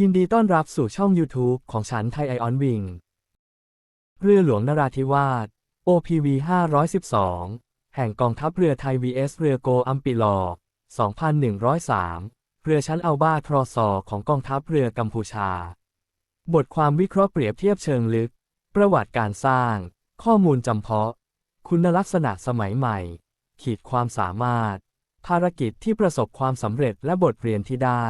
ยินดีต้อนรับสู่ช่อง YouTube ของฉันไทยไอออนวิง เรือหลวงนราธิวาส OPV 512 แห่งกองทัพเรือไทย vs เรือโกอัมปิลอ 2103 เรือชั้นอัลบาทรอซอของกองทัพเรือกัมพูชา บทความวิเคราะห์เปรียบเทียบเชิงลึก ประวัติการสร้าง ข้อมูลจำเพาะ คุณลักษณะสมัยใหม่ ขีดความสามารถ ภารกิจที่ประสบความสำเร็จและบทเรียนที่ได้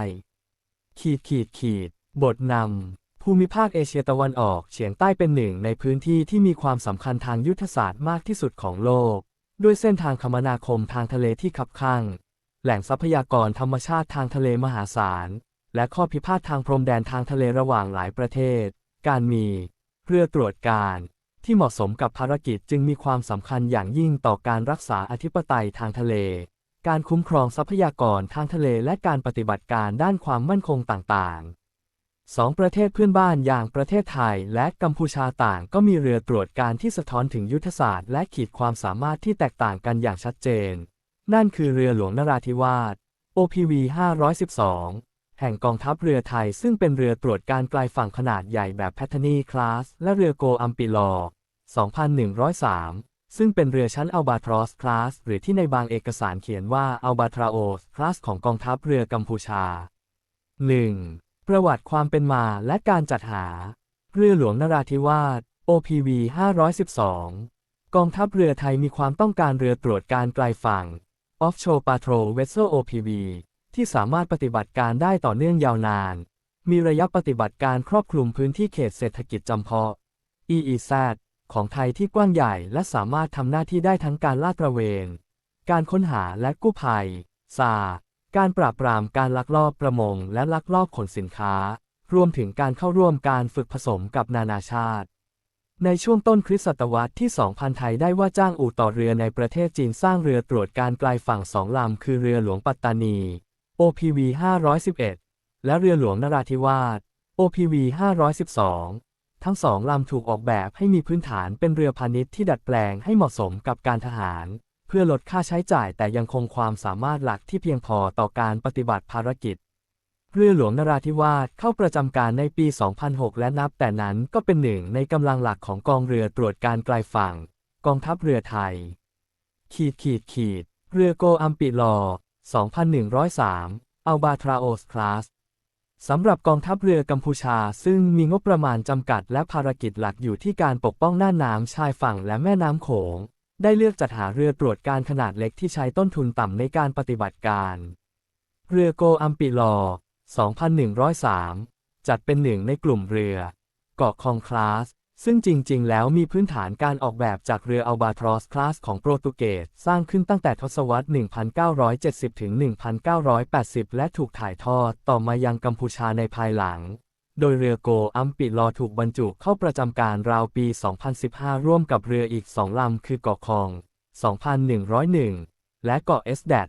ขีดขีดขีด บทนำภูมิภาคเอเชียตะวันออกเฉียงใต้เป็นหนึ่งในพื้นที่ที่มีความสำคัญทางยุทธศาสตร์มากที่สุดของโลก ด้วยเส้นทางคมนาคมทางทะเลที่คับคั่ง แหล่งทรัพยากรธรรมชาติทางทะเลมหาศาล และข้อพิพาททางพรมแดนทางทะเลระหว่างหลายประเทศ การมีเรือตรวจการที่เหมาะสมกับภารกิจจึงมีความสำคัญอย่างยิ่งต่อการรักษาอธิปไตยทางทะเล การคุ้มครองทรัพยากรทางทะเลและการปฏิบัติการด้านความมั่นคงต่างๆสองประเทศเพื่อนบ้านอย่างประเทศไทยและกัมพูชาต่างก็มีเรือตรวจการที่สะท้อนถึงยุทธศาสตร์และขีดความสามารถที่แตกต่างกันอย่างชัดเจน นั่นคือเรือหลวงนราธิวาส OPV 512 แห่งกองทัพเรือไทยซึ่งเป็นเรือตรวจการไกลฝั่งขนาดใหญ่แบบแพทเทนีคลาสและเรือโกอัมปิลอ 2103 ซึ่งเป็นเรือชั้นอัลบาทรอสคลาสหรือที่ในบางเอกสารเขียนว่าอัลบาทราโอสคลาสของกองทัพเรือกัมพูชา 1. ประวัติความเป็นมาและการจัดหา เรือหลวงนราธิวาส OPV 512 กองทัพเรือไทยมีความต้องการเรือตรวจการไกลฝั่ง Offshore Patrol Vessel OPV ที่สามารถปฏิบัติการได้ต่อเนื่องยาวนาน มีระยะปฏิบัติการครอบคลุมพื้นที่เขตเศรษฐกิจจำเพาะ EEZ ของไทยที่กว้างใหญ่และสามารถทำหน้าที่ได้ทั้งการลาดตระเวน การค้นหาและกู้ภัย ซา การปราบปรามการลักลอบประมงและลักลอบขนสินค้า รวมถึงการเข้าร่วมการฝึกผสมกับนานาชาติ ในช่วงต้นคริสตศตวรรษที่ 2000 ไทยได้ว่าจ้างอู่ต่อเรือในประเทศจีนสร้างเรือตรวจการไกลฝั่งสองลำคือเรือหลวงปัตตานี OPV 511 และเรือหลวงนราธิวาส OPV 512 ทั้งสองลำถูกออกแบบให้มีพื้นฐานเป็นเรือพาณิชย์ที่ดัดแปลงให้เหมาะสมกับการทหาร เพื่อลดค่าใช้จ่ายแต่ยังคงความสามารถหลักที่เพียงพอต่อการปฏิบัติภารกิจ เรือหลวงนราธิวาสเข้าประจำการในปี 2006 และนับแต่นั้นก็เป็นหนึ่งในกำลังหลักของกองเรือตรวจการไกลฝั่ง กองทัพเรือไทย ขีดขีดขีด เรือโกอัมปิลอ 2103อัลบาทราโอสคลาส สำหรับกองทัพเรือกัมพูชา ซึ่งมีงบประมาณจำกัดและภารกิจหลักอยู่ที่การปกป้องหน้านน้ำชายฝั่งและแม่น้ำโขง ได้เลือกจัดหาเรือตรวจการขนาดเล็กที่ใช้ต้นทุนต่ำในการปฏิบัติการ เรือโกอัมปิลอ 2103 จัดเป็นหนึ่งในกลุ่มเรือ เกาะคองคลาส ซึ่งจริง ๆ แล้วมีพื้นฐานการออกแบบจากเรืออัลบาทรอสคลาสของโปรตุเกสสร้างขึ้นตั้งแต่ทศวรรษ 1970 ถึง 1980 และถูกถ่ายทอดต่อมายังกัมพูชาในภายหลัง โดยเรือโกอัมปิลอถูกบรรจุเข้าประจำการราวปี 2015 ร่วมกับเรืออีกสองลำคือเกาะคอง 2101 และเกาะเอสแดด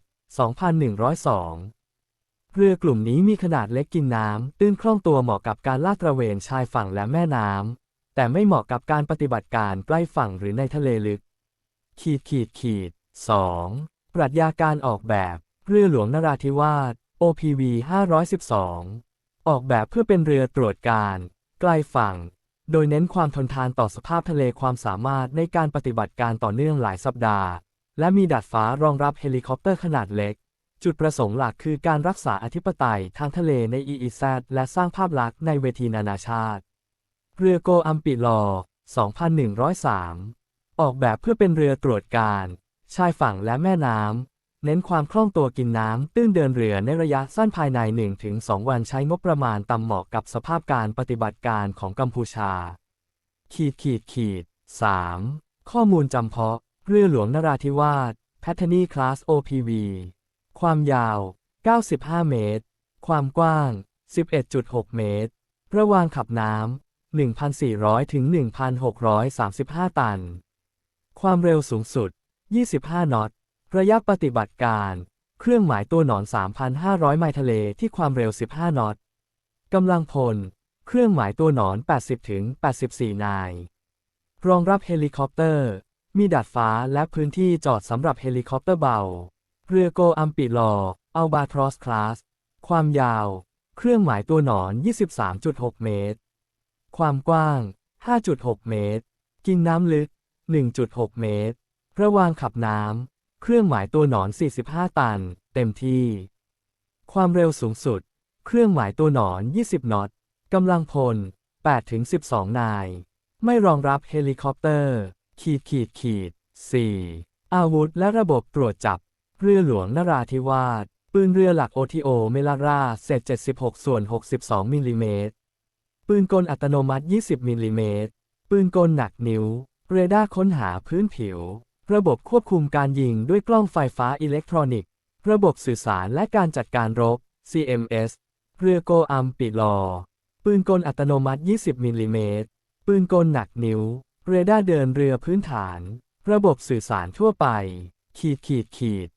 2102เรือกลุ่มนี้มีขนาดเล็กกินน้ำ ตื้นคล่องตัวเหมาะกับการลาดตระเวนชายฝั่งและแม่น้ำ แต่ไม่เหมาะกับการปฏิบัติการใกล้ฝั่งหรือในทะเลลึก ขีดขีดขีด 2. ปรัชญาการออกแบบเรือหลวงนราธิวาส OPV 512 ออกแบบเพื่อเป็นเรือตรวจการใกล้ฝั่ง โดยเน้นความทนทานต่อสภาพทะเลความสามารถในการปฏิบัติการต่อเนื่องหลายสัปดาห์ และมีดาดฟ้ารองรับเฮลิคอปเตอร์ขนาดเล็ก จุดประสงค์หลักคือการรักษาอธิปไตยทางทะเลใน EEZ และสร้างภาพลักษณ์ในเวทีนานาชาติ เรือโกอัมปิลอ 2103 ออกแบบเพื่อเป็นเรือตรวจการ ชายฝั่งและแม่น้ำ เน้นความคล่องตัวกินน้ำ ตื้นเดินเรือในระยะสั้นภายใน 1-2 วันใช้งบประมาณตำเหมาะกับสภาพการปฏิบัติการของกัมพูชา ขีดขีดขีด 3. ข้อมูลจำเพาะ เรือหลวงนราธิวาส แพทเทนีคลาส OPV ความยาว 95 เมตร ความกว้าง 11.6 เมตร ระวางขับน้ำ 1,400 ถึง 1,635 ตัน ความเร็วสูงสุด 25 นอต ระยะปฏิบัติการ เครื่องหมายตัวหนอน 3,500 ไมล์ทะเลที่ความเร็ว 15 นอต กำลังพล เครื่องหมายตัวหนอน 80 ถึง 84 นาย รองรับเฮลิคอปเตอร์ มีดาดฟ้าและพื้นที่จอดสำหรับเฮลิคอปเตอร์เบา เรือโกอัมปิลออัลบาทรอสคลาส ความยาว เครื่องหมายตัวหนอน 23.6 เมตร ความกว้าง 5.6 เมตร กินน้ำลึก 1.6 เมตร ระหว่างขับน้ำ เครื่องหมายตัวหนอน 45 ตัน เต็มที่ ความเร็วสูงสุด เครื่องหมายตัวหนอน 20 นอตกำลังพล 8-12 นาย ไม่รองรับเฮลิคอปเตอร์ ขีดขีดขีด 4. อาวุธและระบบตรวจจับ เรือหลวงนราธิวาส ปืนเรือหลัก OTO เมลาราเศษ76 ส่วน 62 มิลลิเมตร ปืนกลอัตโนมัติ 20 มิลลิเมตร ปืนกลหนักนิ้ว เรดาร์ค้นหาพื้นผิว ระบบควบคุมการยิงด้วยกล้องไฟฟ้าอิเล็กทรอนิกส์ ระบบสื่อสารและการจัดการรบ CMS เรือโกอัมปิลอ ปืนกลอัตโนมัติ 20 มิลลิเมตร ปืนกลหนักนิ้ว เรดาร์เดินเรือพื้นฐาน ระบบสื่อสารทั่วไป ขีดขีดขีด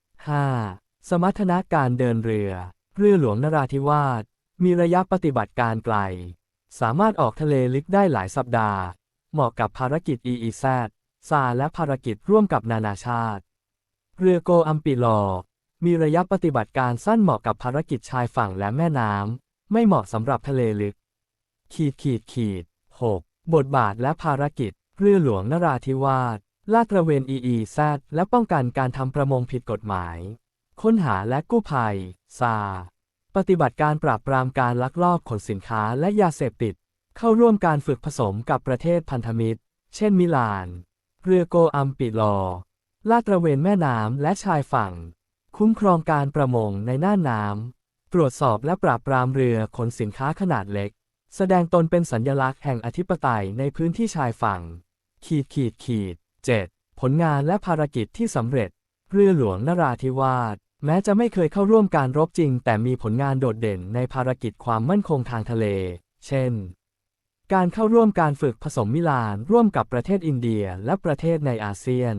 5. สมรรถนะการเดินเรือ เรือหลวงนราธิวาส มีระยะปฏิบัติการไกล สามารถออกทะเลลึกได้หลายสัปดาห์ เหมาะกับภารกิจ EEZ ซาและภารกิจร่วมกับนานาชาติ เรือโกอัมปิลอ มีระยะปฏิบัติการสั้นเหมาะกับภารกิจชายฝั่งและแม่น้ำ ไม่เหมาะสำหรับทะเลลึก ขีดขีดขีด 6. บทบาทและภารกิจ เรือหลวงนราธิวาส ลาดตระเวน EEZ และป้องกันการทำประมงผิดกฎหมาย ค้นหาและกู้ภัย ซา ปฏิบัติการปราบปรามการลักลอบขนสินค้าและยาเสพติด เข้าร่วมการฝึกผสมกับประเทศพันธมิตร เช่นมิลาน เรือโกอัมปิลอ ลาดตระเวนแม่น้ำและชายฝั่ง คุ้มครองการประมงในน่านน้ำ ตรวจสอบและปราบปรามเรือขนสินค้าขนาดเล็ก แสดงตนเป็นสัญญลักษณ์แห่งอธิปไตยในพื้นที่ชายฝั่ง ขีดขีดขีด 7. ผลงานและภารกิจที่สำเร็จ เรือหลวงนราธิวาส แม้จะไม่เคยเข้าร่วมการรบจริง แต่มีผลงานโดดเด่นในภารกิจความมั่นคงทางทะเล เช่น การเข้าร่วมการฝึกผสมมิลาน ร่วมกับประเทศอินเดียและประเทศในอาเซียน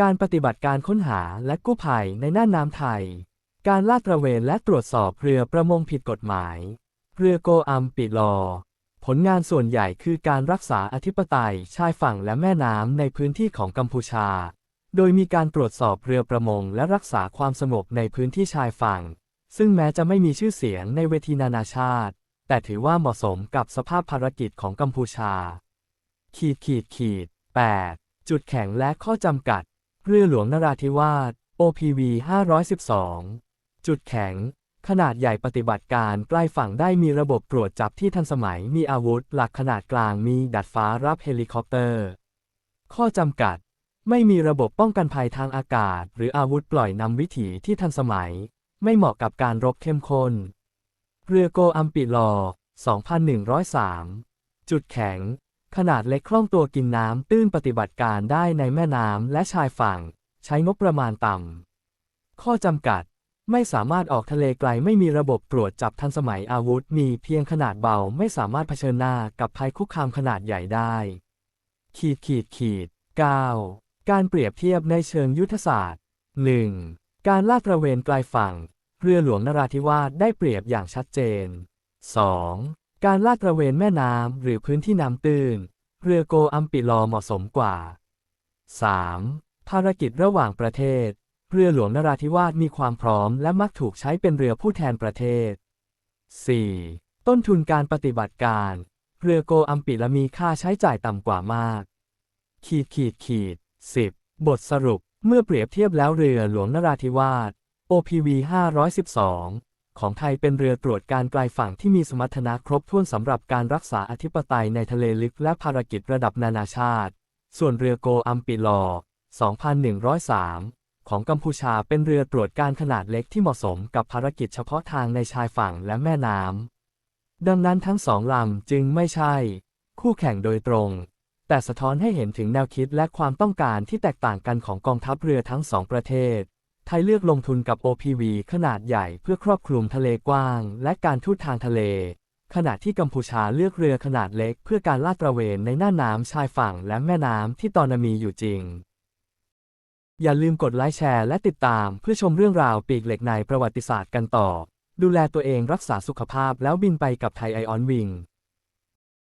การปฏิบัติการค้นหาและกู้ภัยในน่านน้ำไทย การลาดตระเวนและตรวจสอบเรือประมงผิดกฎหมาย เรือโกอัมปิลอ ผลงานส่วนใหญ่คือการรักษาอธิปไตยชายฝั่งและแม่น้ำในพื้นที่ของกัมพูชา โดยมีการตรวจสอบเรือประมงและรักษาความสงบในพื้นที่ชายฝั่ง ซึ่งแม้จะไม่มีชื่อเสียงในเวทีนานาชาติ แต่ถือว่าเหมาะสมกับสภาพภารกิจของกัมพูชา ขีดขีดขีด 8. จุดแข็งและข้อจำกัด เรือหลวงนราธิวาส OPV 512 จุดแข็ง ขนาดใหญ่ปฏิบัติการใกล้ฝั่งได้มีระบบตรวจจับที่ทันสมัยมีอาวุธหลักขนาดกลางมีดัดฟ้ารับเฮลิคอปเตอร์ ข้อจำกัด ไม่มีระบบป้องกันภัยทางอากาศ หรืออาวุธปล่อยนำวิถีที่ทันสมัย ไม่เหมาะกับการรบเข้มข้น เรือโกอัมปิลอ 2103 จุดแข็ง ขนาดเล็กคล่องตัวกินน้ำตื้นปฏิบัติการได้ในแม่น้ำและชายฝั่ง ใช้งบประมาณต่ำ ข้อจำกัด ไม่สามารถออกทะเลไกลไม่มีระบบตรวจจับทันสมัยอาวุธมีเพียงขนาดเบาไม่สามารถเผชิญหน้ากับภัยคุกคามขนาดใหญ่ได้ ขีดขีดขีด 9. การเปรียบเทียบในเชิงยุทธศาสตร์ 1. การลาดตระเวนไกลฝั่ง เรือหลวงนราธิวาสได้เปรียบอย่างชัดเจน 2. การลาดตระเวนแม่น้ำหรือพื้นที่น้ำตื้น เรือโกอัมปิลอเหมาะสมกว่า 3. ภารกิจระหว่างประเทศ เรือหลวงนราธิวาสมีความพร้อมและมักถูกใช้เป็นเรือผู้แทนประเทศ 4. ต้นทุนการปฏิบัติการ เรือโกอัมปิละมีค่าใช้จ่ายต่ำกว่ามาก ขีดขีดขีด 10. บทสรุป เมื่อเปรียบเทียบแล้วเรือหลวงนราธิวาส OPV 512 ของไทยเป็นเรือตรวจการไกลฝั่งที่มีสมรรถนะครบถ้วนสำหรับการรักษาอธิปไตยในทะเลลึกและภารกิจระดับนานาชาติ ส่วนเรือโกอัมปิลอ 2103 ของกัมพูชาเป็นเรือตรวจการขนาดเล็กที่เหมาะสมกับภารกิจเฉพาะทางในชายฝั่งและแม่น้ำดังนั้นทั้งสองลำจึงไม่ใช่ คู่แข่งโดยตรง แต่สะท้อนให้เห็นถึงแนวคิดและความต้องการที่แตกต่างกันของกองทัพเรือทั้งสองประเทศ ไทยเลือกลงทุนกับ OPV ขนาดใหญ่เพื่อครอบคลุมทะเลกว้าง และการทูตทางทะเล ขณะที่กัมพูชาเลือกเรือขนาดเล็ก เพื่อการลาดตระเวนในน่านน้ำชายฝั่งและแม่น้ำที่ตอนมีอยู่จริง อย่าลืมกดไลค์แชร์และติดตามเพื่อชมเรื่องราวปีกเหล็กในประวัติศาสตร์กันต่อ ดูแลตัวเองรักษาสุขภาพแล้วบินไปกับไทยไอออนวิง